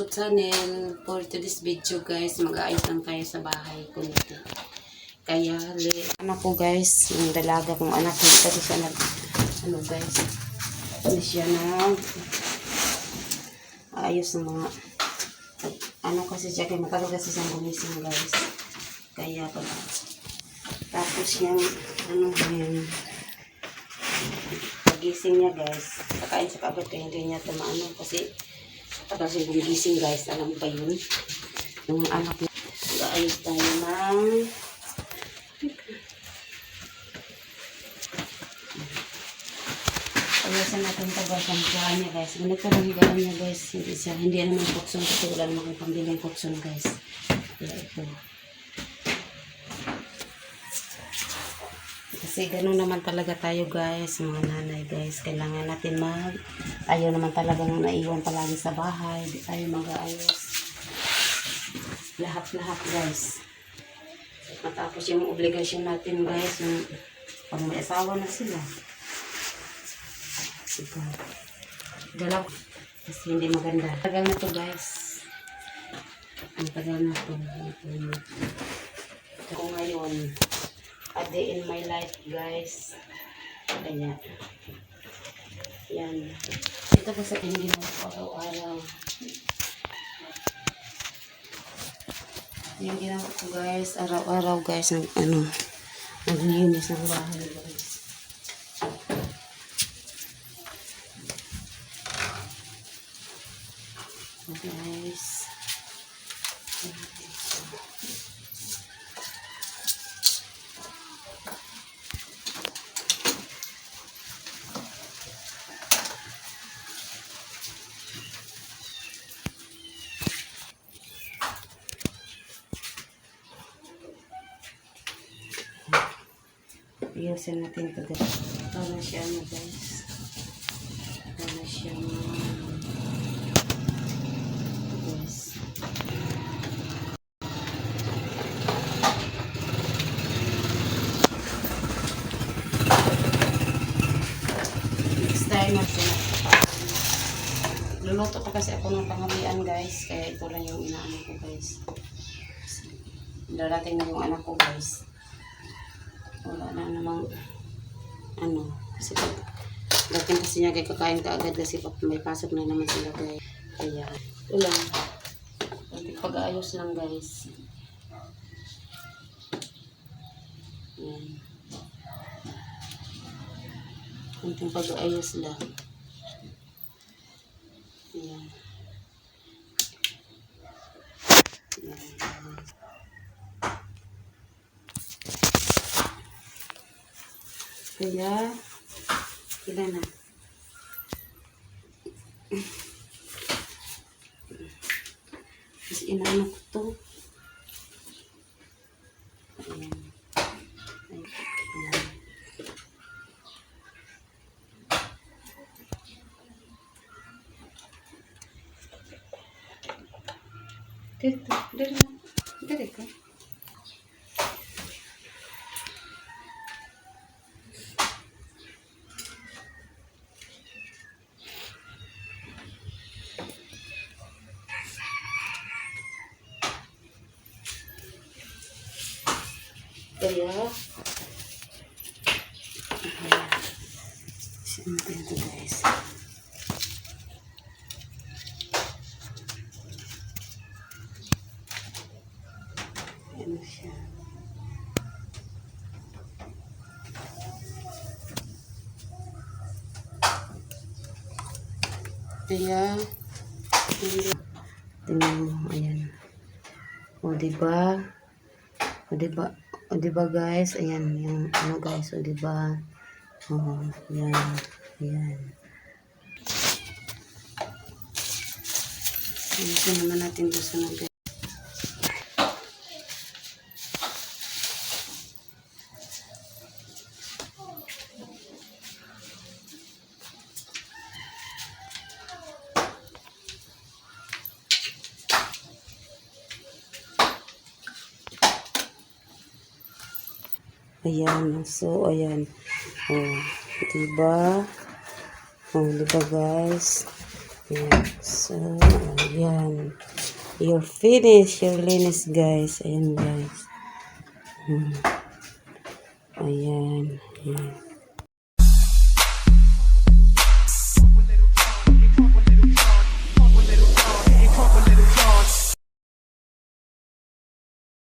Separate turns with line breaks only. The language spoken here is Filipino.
YouTube channel. For today's video guys, mag-aayos lang tayo sa bahay ko nito. Kaya, anak ko guys, yung dalaga kong anak kasi siya nag, ano guys, hindi siya nag, ayos ng mga, ano kasi siya, kaya matagal kasi siyang gumising guys. Kaya pala. Tapos yung, ano yung, pagising niya guys, kakain sa kabot kaya hindi niya tumaano kasi tagal siya gumising guys, alam ba yun? Yung anak niya, ayos tayo ng Ayasan natin guys, ang higaan niya guys. Higaan niya guys. Hindi siya, hindi naman kukson kasi wala naman kang pambiling kukson guys. Kaya ito. Kasi ganun naman talaga tayo guys, mga nanay guys. Kailangan natin mag, ayaw naman talagang naiwan palagi sa bahay. Di tayo mag-aayos. Lahat-lahat guys. Matapos yung obligasyon natin guys, yung pag may asawa na sila. Ito. Dalaw. Kasi hindi maganda. Tagal na to guys. Ang tagal na to. Ito ngayon. A day in my life guys. Kaya. Yan. Ito kasi hindi mo araw-araw. Yung ginawa ko guys, araw-araw guys, nag, ano, naglinis ng bahay guys. guys. Iusin natin ito guys. Ito na siya ano guys. Ito na siya guys. Next time natin. Luluto pa kasi ako ng pangalian guys. Kaya ito lang yung inaano ko guys. Darating na yung anak ko guys. Wala na namang ano. Kasi pag kasi niya kay kakain ka agad kasi pag may pasok na naman sila guys. Kaya ito lang. Pag-aayos lang guys. Yan. Kunting pag-aayos lang. Yan. Ilan na? Kasi inaano ko to. Dito, dito, dito ka. Kaya, Sino natin ito guys? Ano siya? Kaya, hindi. Tingnan mo, ayan. O, diba? O, diba? O, diba guys? Ayan, yung, ano guys, o, diba? O, ayan, ayan. Ito naman natin ito sa nag Ayan. So, ayan. Oh, diba? Oh, diba guys? Ayan. So, ayan. You're finished. You're linis, guys. Ayan, guys. Hmm. Ayan. Ayan.